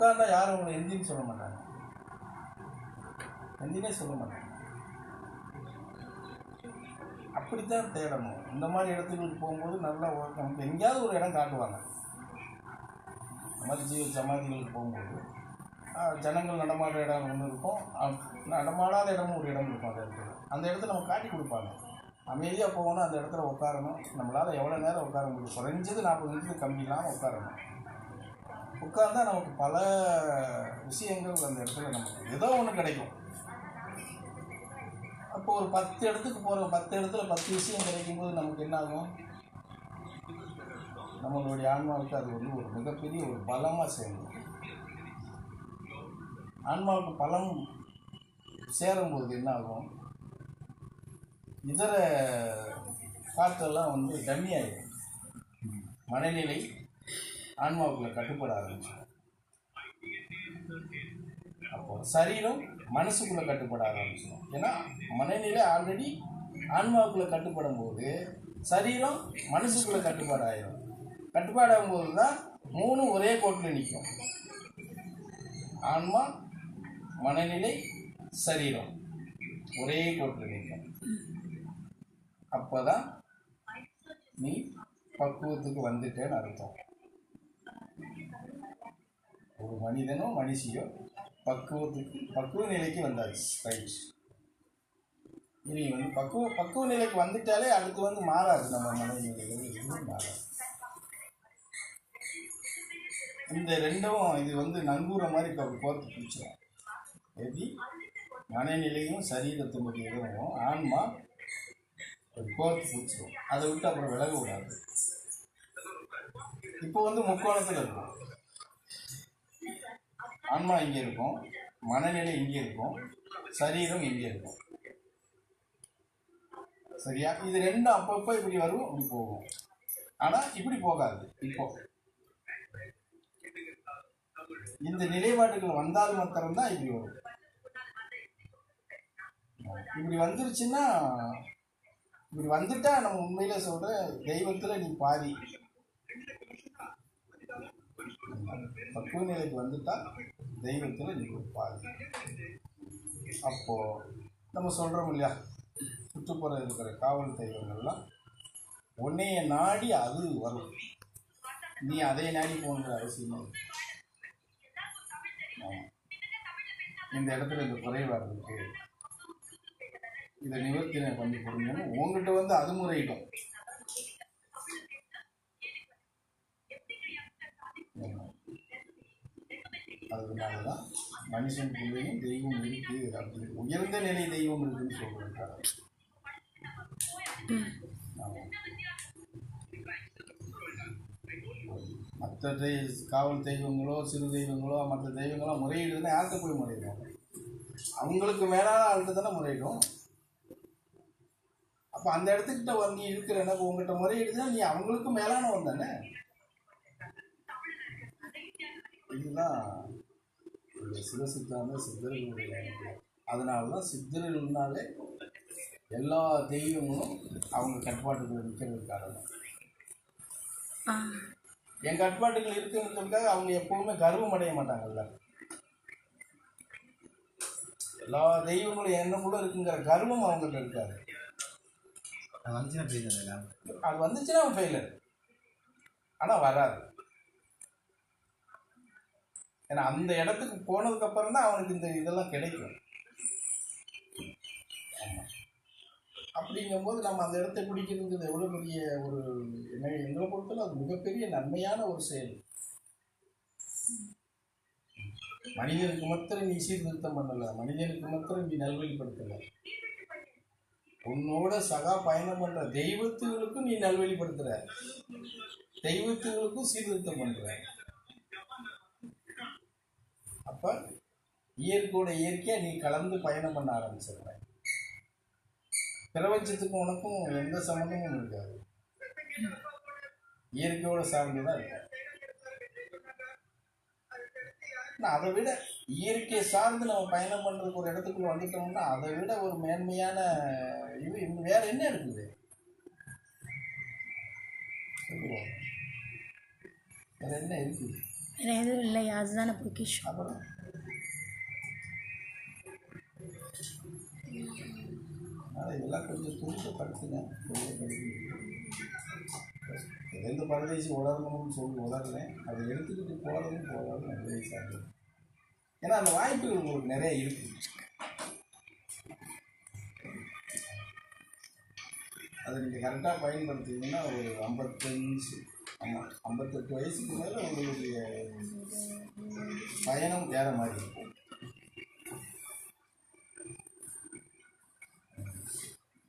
உட்கார்ந்தா யாரும் உங்களை எந்தின்னு சொல்ல மாட்டாங்க. எந்தினே சொல்ல மாட்டாங்க. அப்படித்தான் தேடணும். இந்த மாதிரி இடத்துக்கு போகும்போது நல்லா நமக்கு எங்கேயாவது ஒரு இடம் காட்டுவாங்க. இந்த மாதிரி ஜீவ சமாதிகளுக்கு போகும்போது. ஜனங்கள் நடமாடுற இடம் ஒன்று இருக்கும். நடமாடாத இடமும் ஒரு இடம் இருக்கும் அந்த இடத்துல. அந்த இடத்துல நம்ம காட்டி கொடுப்பாங்க. அமைதியாக போகணும் அந்த இடத்துல உட்காரணும். நம்மளால் எவ்வளோ நேரம் உட்கார முடியும்? குறைஞ்சது நாற்பது நிமிஷத்துக்கு கம்மி இல்லாமல் உட்காரணும். உட்கார்ந்தா நமக்கு பல விஷயங்கள் அந்த இடத்துல நமக்கு ஏதோ ஒன்று கிடைக்கும். அப்போ ஒரு பத்து இடத்துக்கு போகிற பத்து இடத்துல பத்து விஷயம் கிடைக்கும்போது நமக்கு என்ன ஆகும்? நம்மளுடைய ஆன்மாவுக்கு அது வந்து ஒரு மிகப்பெரிய ஒரு பலமாக சேரும். ஆன்மாவுக்கு பலம் சேரும்போது என்ன ஆகும்? இதர காற்றெல்லாம் வந்து டம்மி ஆகிடும் மனநிலை ஆன்மாவுக்குள்ள கட்டுப்பட ஆரம்பிச்சிடும். அப்போ சரீரம் மனசுக்குள்ள கட்டுப்பட ஆரம்பிச்சிடும். ஏன்னா மனநிலை ஆல்ரெடி ஆன்மாவுக்குள்ள கட்டுப்படும் போது சரீரம் மனசுக்குள்ள கட்டுப்பாடாயிடும் கட்டுப்பாடாகும் போது தான் மூணும் ஒரே கோட்டில் நிற்கும். ஆன்மா மனநிலை சரீரம் ஒரே கோட்டில் நிற்கும். அப்போதான் நீ பக்குவத்துக்கு வந்துட்டேன்னு அர்த்தம். ஒரு மனிதனோ மனுஷியோ பக்குவத்துக்கு பக்குவ நிலைக்கு வந்தாச்சு ரைட் இனி வந்து பக்குவ பக்குவ நிலைக்கு வந்துட்டாலே அடுத்து வந்து மாறாது. நம்ம மனநிலைகள் மாறாது. இந்த ரெண்டும் இது வந்து நங்கூர மாதிரி இப்போ கோர்த்து பிடிச்சிடும் எப்படி? மனநிலையும் சரீரத்தினுடைய இதுவும் ஆன்மா ஒரு கோர்த்து பிடிச்சிடும் அதை விட்டு அப்புறம் விலக விடாது இப்போ வந்து முக்கோணத்தில் இருக்கும். ஆன்மா இங்கே இருக்கும் மனநிலை இங்கே இருக்கும் சரீரம் இங்கே இருக்கும். சரியா? இது ரெண்டும் அப்பப்போ இப்படி வரும் இப்படி போகும். ஆனால் இப்படி போகாது. இப்போ. இந்த நிலைப்பாட்டுகள் வந்தால் மாத்திரம்தான் இப்படி வரும். இப்படி வந்துருச்சுன்னா இப்படி வந்துட்டா நம்ம உண்மையில சொல்ற தெய்வத்துல நீ பாதி பக்குவ நிலைக்கு வந்துட்டா தெய்வத்தில் நீ ஒரு பாதி நம்ம சொல்கிறோம் இல்லையா? சுற்றுப்புற இருக்கிற காவல் தெய்வங்கள்லாம் உன்னைய நாடி அது வரும். நீ அதை நாடி போகணுங்கிற அவசியமே இந்த இடத்துல இந்த குறைபாடு இருக்கு. இதை நிவர்த்தி பண்ணி கொடுங்கன்னு உங்ககிட்ட வந்து அது முறையிடும். ஆமா. அதனால தான் மனுஷன் மனுஷனுக்குள்ளேயும் தெய்வம் இருக்கு. அப்படி உயர்ந்த நிலை தெய்வம் இருக்குன்னு சொல்றாங்க மற்ற காவல் தெய்வங்களோ சிறு தெய்வங்களோ மற்ற தெய்வங்களோ முறையிடுதுன்னா யார்கிட்ட போய் முறையிடும் அவங்களுக்கு மேலான ஆள்கிட்ட தானே முறையிடும் அப்போ அந்த இடத்துக்கிட்ட வந்து இருக்கிற எனக்கு உங்ககிட்ட முறையிடுதுன்னா நீ அவங்களுக்கு மேலானவன் தானே? இதுதான் இந்த சிவசித்தாந்த சித்தர்களுடைய அதனால தான் சித்தர்கள்னாலே எல்லா தெய்வங்களும் அவங்க கட்டுப்பாட்டுக்குள்ள நிற்கிறது காரணம். ஆ. என் கட்டுப்பாட்டுகள் இருக்குங்கிறதுக்காக அவங்க எப்பவுமே கர்வம் அடைய மாட்டாங்கல்ல. எல்லா தெய்வங்களும் என்னக்குள்ள இருக்குங்கிற கர்வம் அவங்கள்ட்ட இருக்காது. அது வந்துச்சுன்னா புரியுது அது வந்துச்சுன்னா அவன் ஃபெயிலர் ஆனால் வராது. ஏன்னா அந்த இடத்துக்கு போனதுக்கு அப்புறம் தான் அவனுக்கு இந்த இதெல்லாம் கிடைக்கும். அப்படிங்கும்போது நம்ம அந்த இடத்தை பிடிக்கிறதுங்கிறது எவ்வளோ பெரிய ஒரு என்ன எங்களை பொறுத்தவரை அது மிகப்பெரிய நன்மையான ஒரு செயல். மனிதனுக்கு மாத்திரம் நீ சீர்திருத்தம் பண்ணல மனிதனுக்கு மாத்திரம் நீ நல்வழிப்படுத்தல. உன்னோட சகா பயணம் பண்ற தெய்வத்துகளுக்கும் நீ நல்வழிப்படுத்துற. தெய்வத்துகளுக்கும் சீர்திருத்தம் பண்ற. அப்போ இயற்கையோட இயற்கையாக நீ கலந்து பயணம் பண்ண ஆரம்பிச்சிடுற பிரபஞ்சத்துக்கும் உனக்கும் எந்த சம்மந்தமும் இருக்காது. இயற்கையோட சார்ந்து தான் இருக்க அதை விட இயற்கையை சார்ந்து நம்ம பயணம் பண்ணுறதுக்கு ஒரு இடத்துக்குள்ள வந்துட்டோம்னா அதை விட ஒரு மேன்மையான இது இன்னும் வேற என்ன இருக்குது? வேற என்ன இருக்குது? வேறு எதுவும் இல்லையா அதுதானே பொக்கிஷம் அப்புறம் அதனால் இதெல்லாம் கொஞ்சம் துணிக்க படுத்துங்க துணிக்க படுத்துங்க எந்த பரதேசி உலரணும்னு சொல்லி உலர்றேன் அதை எடுத்துக்கிட்டு போகிறதும் போகிறதும் நல்ல வயசாக ஏன்னா அந்த வாய்ப்புகள் உங்களுக்கு நிறைய இருக்குது அதை நீங்கள் கரெக்டாக பயன்படுத்திங்கன்னா ஒரு ஐம்பத்தஞ்சு ஆமாம் ஐம்பத்தெட்டு வயசுக்கு மேலே உங்களுடைய பயணம் வேறு மாதிரி இருக்கும்.